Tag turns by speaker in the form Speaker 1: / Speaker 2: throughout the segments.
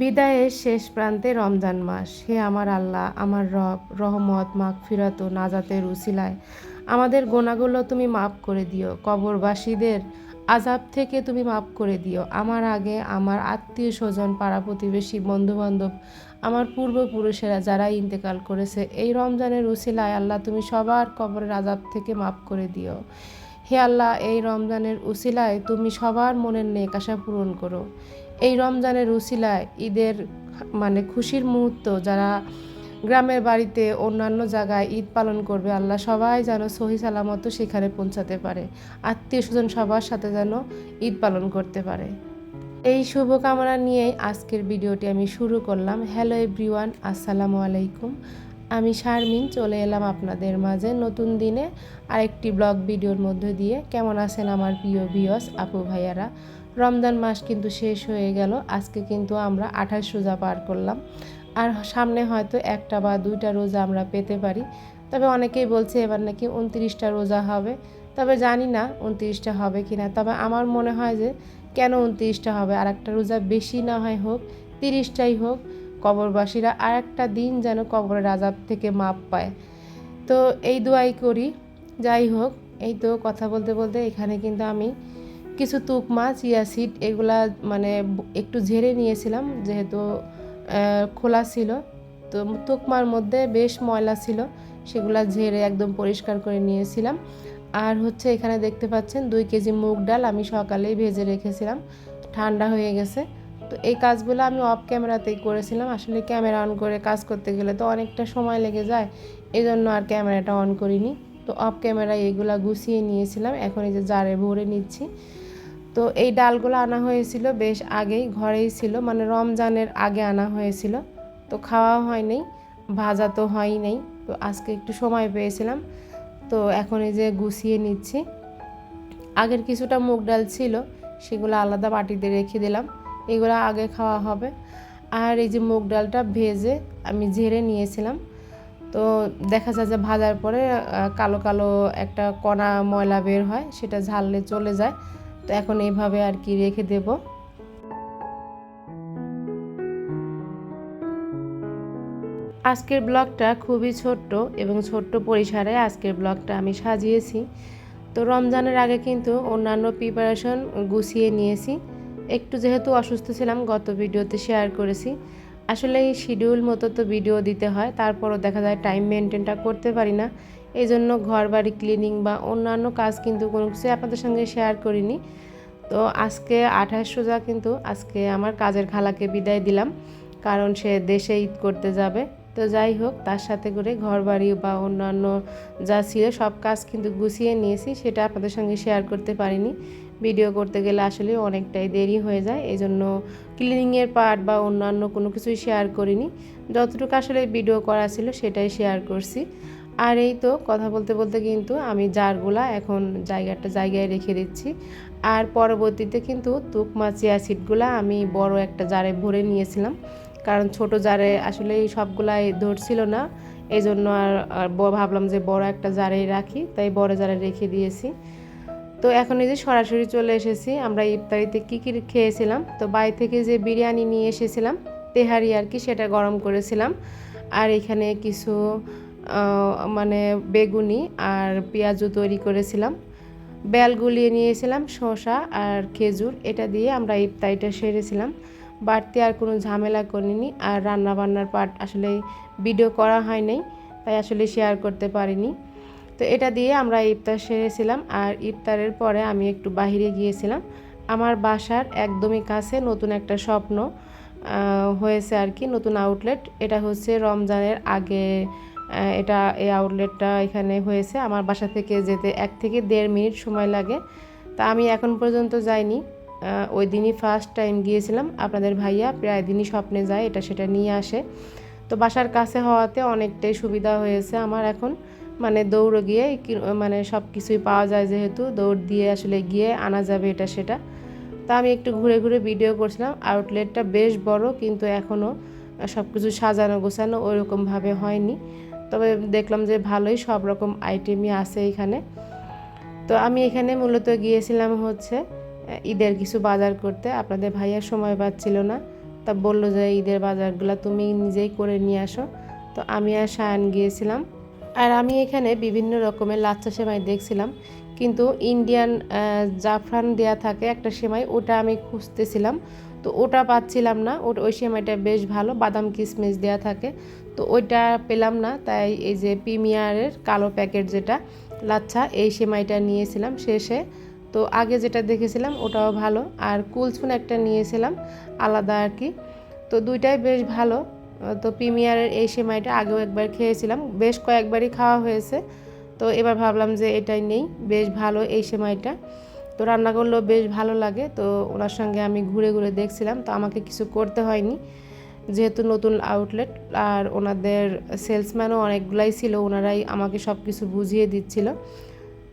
Speaker 1: বিদায়ের শেষ প্রান্তে রমজান মাস। হে আমার আল্লাহ, আমার রব, রহমত, মাগফিরাত ও নাজাতের উসিলায় আমাদের গোনাগুলো তুমি মাফ করে দিও। কবরবাসীদের আজাব থেকে তুমি মাফ করে দিও। আমার আগে আমার আত্মীয় স্বজন, পাড়া প্রতিবেশী, বন্ধুবান্ধব, আমার পূর্বপুরুষেরা যারা ইন্তেকাল করেছে, এই রমজানের উসিলায় আল্লাহ তুমি সবার কবরের আজাব থেকে মাফ করে দিও। হে আল্লাহ, এই রমজানের উসিলায় তুমি সবার মনের নেক আশা পূরণ করো। এই রমজানের উসিলায় ঈদের মানে খুশির মুহূর্ত, যারা গ্রামের বাড়িতে অন্যান্য জায়গায় ঈদ পালন করবে, আল্লাহ সবাই যেন সহি সালামত সেখানে পৌঁছাতে পারে। আত্মীয় স্বজন সবার সাথে যেন ঈদ পালন করতে পারে। এই শুভকামনা নিয়েই আজকের ভিডিওটি আমি শুরু করলাম। হ্যালো এভরিওয়ান, আসসালামু আলাইকুম। আমি শারমিন, চলে এলাম আপনাদের মাঝে নতুন দিনে আরেকটি ব্লগ ভিডিওর মধ্যে দিয়ে। কেমন আছেন আমার প্রিয় বিয়স আপু ভাইয়ারা? রমজান মাস কিন্তু শেষ হয়ে গেল। আজকে কিন্তু আমরা আঠাশ রোজা পার করলাম। আর সামনে হয়তো একটা বা দুইটা রোজা আমরা পেতে পারি। তবে অনেকেই বলছে এবার নাকি উনত্রিশটা রোজা হবে। তবে জানি না উনত্রিশটা হবে কি না তবে আমার মনে হয় যে কেন উনত্রিশটা হবে? আর একটা রোজা বেশি না হয় হোক, তিরিশটাই হোক, কবরবাসীরা আর একটা দিন যেন কবরের আজাব থেকে মাপ পায়। তো এই দোয়াই করি। যাই হোক, এই তো কথা বলতে বলতে এখানে কিন্তু আমি কিছু তুক মাছ চিয়া সিড এগুলা মানে একটু ঝেড়ে নিয়েছিলাম, যেহেতু খোলা ছিল। তো তুকমার মধ্যে বেশ ময়লা ছিল, সেগুলা ঝেড়ে একদম পরিষ্কার করে নিয়েছিলাম। আর হচ্ছে এখানে দেখতে পাচ্ছেন দুই কেজি মুগ ডাল আমি সকালেই ভেজে রেখেছিলাম, ঠান্ডা হয়ে গেছে। তো এই কাজগুলো আমি অফ ক্যামেরাতেই করেছিলাম, আসলে ক্যামেরা অন করে কাজ করতে গেলে তো অনেকটা সময় লেগে যায় এই জন্য আর ক্যামেরাটা অন করিনি। তো অফ ক্যামেরায় এগুলা গুছিয়ে নিয়েছিলাম। এখন এই যে জারে ভরে নিচ্ছি। তো এই ডালগুলো আনা হয়েছিল বেশ আগেই, ঘরেই ছিল। মানে রমজানের আগে আনা হয়েছিল। তো খাওয়া হয়নি ভাজা তো হয়ই নেই। তো আজকে একটু সময় পেয়েছিলাম। তো এখন এই যে গুছিয়ে নিচ্ছি। আগের কিছুটা মুগ ডাল ছিল, সেগুলো আলাদা বাটিতে রেখে দিলাম। এগুলো আগে খাওয়া হবে। আর এই যে মুগ ডালটা ভেজে আমি ঝেড়ে নিয়েছিলাম। তো দেখা যায় যে ভাজার পরে কালো কালো একটা কণা ময়লা বের হয়, সেটা ঝাললে চলে যায়। তো এখন এইভাবে আর কি রেখে দেব। আজকের ব্লগটা খুবই ছোট্ট এবং ছোট্ট পরিসরে আজকের ব্লগটা আমি সাজিয়েছি। তো রমজানের আগে কিন্তু অন্যান্য প্রিপারেশন গুছিয়ে নিয়েছি। একটু যেহেতু অসুস্থ ছিলাম, গত ভিডিওতে শেয়ার করেছি। আসলে এই শিডিউল মতো তো ভিডিও দিতে হয়, তারপরও দেখা যায় টাইম মেনটেনটা করতে পারি না। এই জন্য ঘর বাড়ি ক্লিনিং বা অন্যান্য কাজ কিন্তু কোনো কিছু আপনাদের সঙ্গে শেয়ার করিনি। তো আজকে আঠাশ সোজা কিন্তু আজকে আমার কাজের খালাকে বিদায় দিলাম, কারণ সে দেশে ঈদ করতে যাবে। তো যাই হোক, তার সাথে করে ঘর বাড়ি বা অন্যান্য যা ছিল সব কাজ কিন্তু গুছিয়ে নিয়েছি, সেটা আপনাদের সঙ্গে শেয়ার করতে পারিনি। ভিডিও করতে গেলে আসলে অনেকটাই দেরি হয়ে যায় এই জন্য ক্লিনিংয়ের পার্ট বা অন্যান্য কোনো কিছুই শেয়ার করিনি। যতটুকু আসলে ভিডিও করা ছিল সেটাই শেয়ার করছি। আর এই তো কথা বলতে বলতে কিন্তু আমি জারগুলা এখন জায়গাটা জায়গায় রেখে দিচ্ছি। আর পরবর্তীতে কিন্তু তুক মাছি অ্যাসিডগুলো আমি বড় একটা জারে ভরে নিয়েছিলাম। কারণ ছোট জারে আসলে এই সবগুলাই ধরছিল না। এই জন্য আর ভাবলাম যে বড় একটা জারেই রাখি, তাই বড় জারে রেখে দিয়েছি। তো এখন এই যে সরাসরি চলে এসেছি, আমরা ইফতারিতে কী কী খেয়েছিলাম? তো বাড়ি থেকে যে বিরিয়ানি নিয়ে এসেছিলাম, তেহারি আর কি সেটা গরম করেছিলাম। আর এখানে কিছু মানে বেগুনি আর পেঁয়াজও তৈরি করেছিলাম। বেল গুলিয়ে নিয়েছিলাম, শসা আর খেজুর, এটা দিয়ে আমরা ইফতারিটা সেরেছিলাম। বাড়তি আর কোনো ঝামেলা করিনি, আর রান্নাবান্নার পার্ট আসলে ভিডিও করা হয় নাই, তাই আসলে শেয়ার করতে পারিনি। তো এটা দিয়ে আমরা ইফতার সেরেছিলাম আর ইফতারের পরে আমি একটু বাহিরে গিয়েছিলাম। আমার বাসার একদমই কাছে নতুন একটা স্বপ্ন হয়েছে আর কি, নতুন আউটলেট এটা হচ্ছে রমজানের আগে এটা, এই আউটলেটটা এখানে হয়েছে। আমার বাসা থেকে যেতে এক থেকে দেড় মিনিট সময় লাগে। তা আমি এখন পর্যন্ত যাইনি। ওই দিনই ফার্স্ট টাইম গিয়েছিলাম। আপনাদের ভাইয়া প্রায় দিনই স্বপ্নে যায়, এটা সেটা নিয়ে আসে। তো বাসার কাছে হওয়াতে অনেকটাই সুবিধা হয়েছে আমার এখন। মানে দৌড়ে গিয়ে মানে সব কিছুই পাওয়া যায় যেহেতু, দৌড় দিয়ে আসলে গিয়ে আনা যাবে এটা সেটা। তা আমি একটু ঘুরে ঘুরে ভিডিও করছিলাম আউটলেটটা বেশ বড় কিন্তু এখনও সব কিছু সাজানো গোছানো ওইরকমভাবে হয়নি। তবে দেখলাম যে ভালোই সব রকম আইটেমই আছে এখানে। তো আমি এখানে মূলত গিয়েছিলাম হচ্ছে ঈদের কিছু বাজার করতে। আপনাদের ভাইয়ার সময় পাচ্ছিল না, তা বলল যে ঈদের বাজারগুলো তুমি নিজেই করে নিয়ে আসো। তো আমি আর সায়ান গিয়েছিলাম। আর আমি এখানে বিভিন্ন রকমের লাচ্চা সেমাই দেখছিলাম, কিন্তু ইন্ডিয়ান জাফরান দেয়া থাকে একটা সেমাই, ওটা আমি খুঁজতেছিলাম। তো ওটা পাচ্ছিলাম না, ওটা, ওই সেমাইটা বেশ ভালো, বাদাম কিশমিশ দেয়া থাকে। তো ওইটা পেলাম না, তাই এই যে প্রিমিয়ারের কালো প্যাকেট যেটা, লাচ্ছা, এই সেমাইটা নিয়েছিলাম শেষে। তো আগে যেটা দেখেছিলাম ওটাও ভালো, আর কুলসুন একটা নিয়েছিলাম, আলাদা আর কি। তো দুইটাই বেশ ভালো। তো প্রিমিয়ারের এই সেমাইটা আগেও একবার খেয়েছিলাম। বেশ কয়েকবারই খাওয়া হয়েছে। তো এবার ভাবলাম যে এটাই নেই। বেশ ভালো এই সেমাইটা। তো রান্না করলেও বেশ ভালো লাগে। তো ওনার সঙ্গে আমি ঘুরে ঘুরে দেখছিলাম। তো আমাকে কিছু করতে হয়নি, যেহেতু নতুন আউটলেট আর ওনাদের সেলসম্যানও অনেকগুলাই ছিল। ওনারাই আমাকে সব কিছু বুঝিয়ে দিচ্ছিল।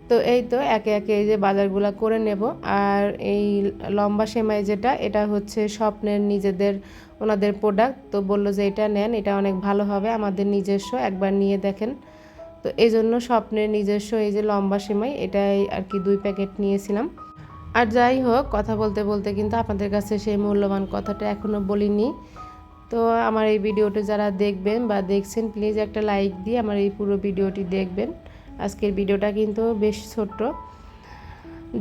Speaker 1: তো এই তো একে একে এই যে বাজারগুলো করে নেব। আর এই লম্বা সেমাই যেটা, এটা হচ্ছে স্বপ্নের নিজেদের, ওনাদের প্রোডাক্ট তো বলল যে এটা নেন, এটা অনেক ভালো হবে, আমাদের নিজস্ব, একবার নিয়ে দেখেন। তো এই জন্য স্বপ্নের নিজস্ব এই যে লম্বা সেমাই, এটাই আর কি দুই প্যাকেট নিয়েছিলাম। আর যাই হোক, কথা বলতে বলতে কিন্তু আপনাদের কাছে সেই মূল্যবান কথাটা এখনও বলিনি। তো আমার এই ভিডিওটি যারা দেখবেন বা দেখছেন প্লিজ একটা লাইক দিয়ে আমার এই পুরো ভিডিওটি দেখবেন। আজকের ভিডিওটা কিন্তু বেশ ছোট্ট।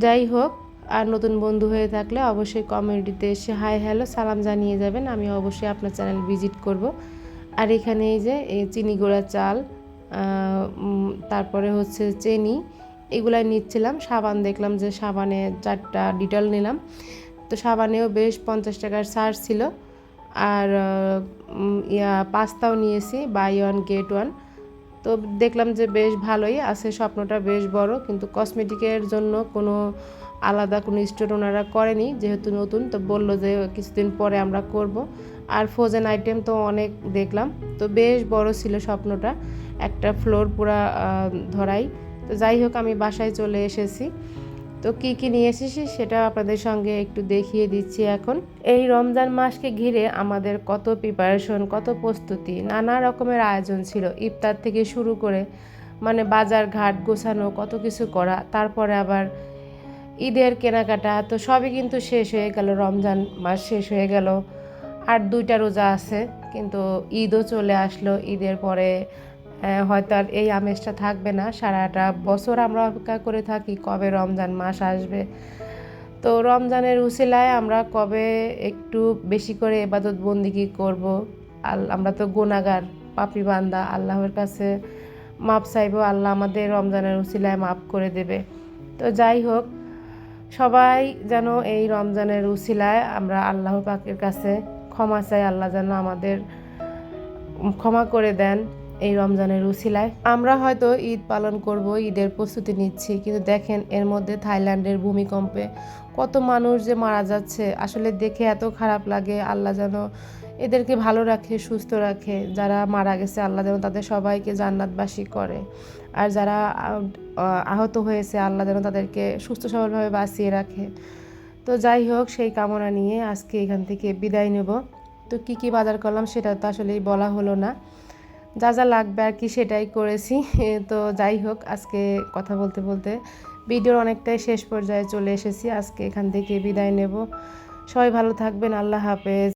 Speaker 1: যাই হোক, আর নতুন বন্ধু হয়ে থাকলে অবশ্যই কমিউনিটিতে এসে হাই হ্যালো, সালাম জানিয়ে যাবেন। আমি অবশ্যই আপনার চ্যানেল ভিজিট করব। আর এখানে এই যে চিনি গুঁড়া চাল তারপরে হচ্ছে চেনি, এগুলাই নিচ্ছিলাম। সাবান দেখলাম যে সাবানে চারটা ডিটল নিলাম। তো সাবানেও বেশ পঞ্চাশ টাকার ছাড় ছিল। আর ইয়া, পাস্তাও নিয়েছি, বাই ওয়ান, গেট ওয়ান। তো দেখলাম যে বেশ ভালোই আছে, স্বপ্নটা বেশ বড়, কিন্তু কসমেটিকের জন্য কোনো আলাদা কোনো স্টোর ওনারা করেনি, যেহেতু নতুন, তো বলল যে কিছুদিন পরে আমরা করব। আর ফ্রোজেন আইটেম তো অনেক দেখলাম, তো বেশ বড় ছিল স্বপ্নটা, একটা ফ্লোর পুরা ধরাই। তো যাই হোক, আমি বাসায় চলে এসেছি। তো কি কি নিয়ে এসেছি সেটা আপনাদের সঙ্গে একটু দেখিয়ে দিচ্ছি এখন। এই রমজান মাসকে ঘিরে আমাদের কত প্রিপারেশন কত প্রস্তুতি, নানা রকমের আয়োজন ছিল। ইফতার থেকে শুরু করে মানে বাজার ঘাট গোছানো, কত কিছু করা, তারপরে আবার ঈদের কেনাকাটা, তো সবই কিন্তু শেষ হয়ে গেল, রমজান মাস শেষ হয়ে গেল। আর দুইটা রোজা আছে, কিন্তু ঈদও চলে আসলো। ঈদের পরে হয়তো আর এই আমেজটা থাকবে না। সারাটা বছর আমরা অপেক্ষা করে থাকি কবে রমজান মাস আসবে। তো রমজানের উসিলায় আমরা কবে একটু বেশি করে এবাদত বন্দিগি করব? আল আমরা তো গোনাগার পাপি বান্দা, আল্লাহর কাছে মাপ চাইব, আল্লাহ আমাদের রমজানের উসিলায় মাপ করে দেবে। তো যাই হোক, সবাই যেন এই রমজানের উসিলায় আমরা আল্লাহ পাকের কাছে ক্ষমা চাই, আল্লাহ যেন আমাদের ক্ষমা করে দেন। এই রমজানের উসিলায়। আমরা হয়তো ঈদ পালন করব, ঈদের প্রস্তুতি নিচ্ছি, কিন্তু দেখেন এর মধ্যে থাইল্যান্ডের ভূমিকম্পে কত মানুষ যে মারা যাচ্ছে। আসলে দেখে এত খারাপ লাগে, আল্লাহ যেন এদেরকে ভালো রাখে, সুস্থ রাখে। যারা মারা গেছে, আল্লাহ যেন তাদের সবাইকে জান্নাতবাসী করে। আর যারা আহত হয়েছে, আল্লাহ যেন তাদেরকে সুস্থ সবলভাবে বাঁচিয়ে রাখে। তো যাই হোক, সেই কামনা নিয়ে আজকে এখান থেকে বিদায় নেব। তো কি কি বাজার করলাম, সেটা তো আসলেই বলা হলো না। যা যা লাগবে আর কি সেটাই করেছি। তো যাই হোক, আজকে কথা বলতে বলতে ভিডিওর অনেকটাই শেষ পর্যায়ে চলে এসেছি। আজকে এখান থেকে বিদায় নেব। সবাই ভালো থাকবেন, আল্লাহ হাফেজ।